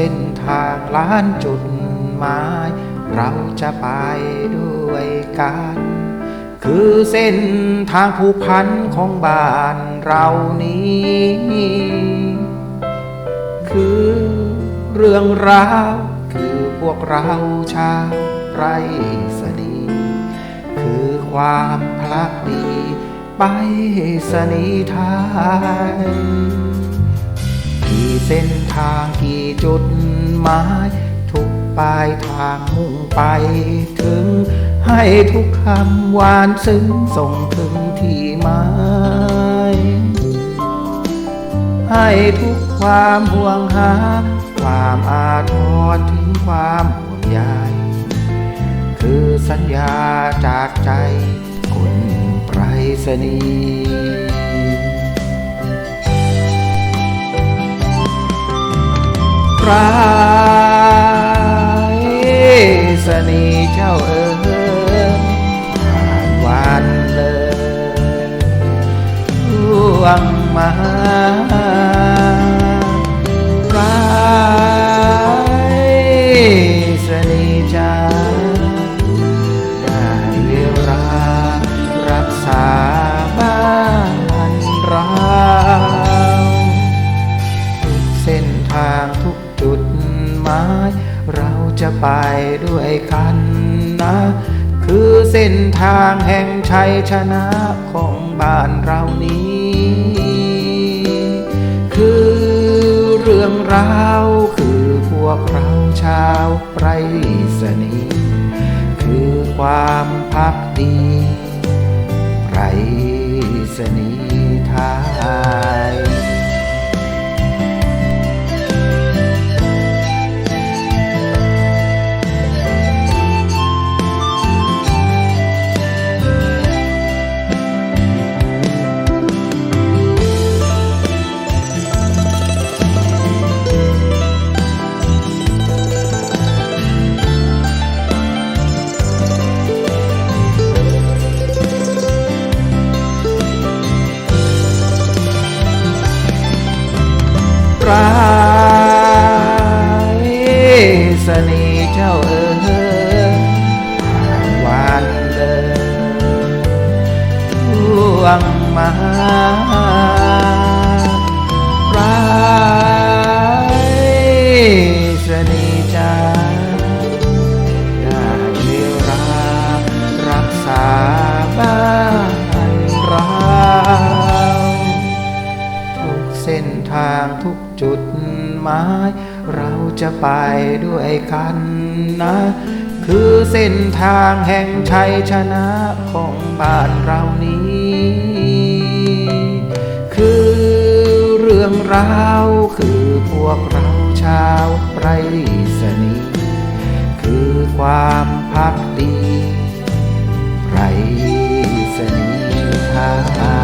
เส้นทางล้านจุดหมาย เราจะไปด้วยกัน คือเส้นทางผูกพันของบ้านเรานี้ คือเรื่องราวคือพวกเราชาวไรสนีคือความพลักดีไปสนีไทย กี่เส้นทางกี่จุดหมาย ทุกปลายทางมุ่งไปถึง ให้ทุกคำหวานซึ้งส่งถึงที่หมายให้ทุกความห่วงหา ความอาทรถึงความห่วงใยคือสัญญาจากใจคนไปรษณี ไจะไปด้วยกันนะ คือเส้นทางแห่งชัยชนะของบ้านเรานี้ คือเรื่องราวคือพวกเราชาวไรสนีคือความพักดี ปลายสนีย์เจ้าเอ๋ยผ่านวันเลยล่วงมาปลายสนีย์จ้าได้เวลารักษาบ้านเราทุกเส้นทางทุก จุดหมายเราจะไปด้วยกันนะ คือเส้นทางแห่งชัยชนะของบ้านเรานี้ คือเรื่องราวคือพวกเราชาวไรษณีย์คือความพักดีไรษณีทย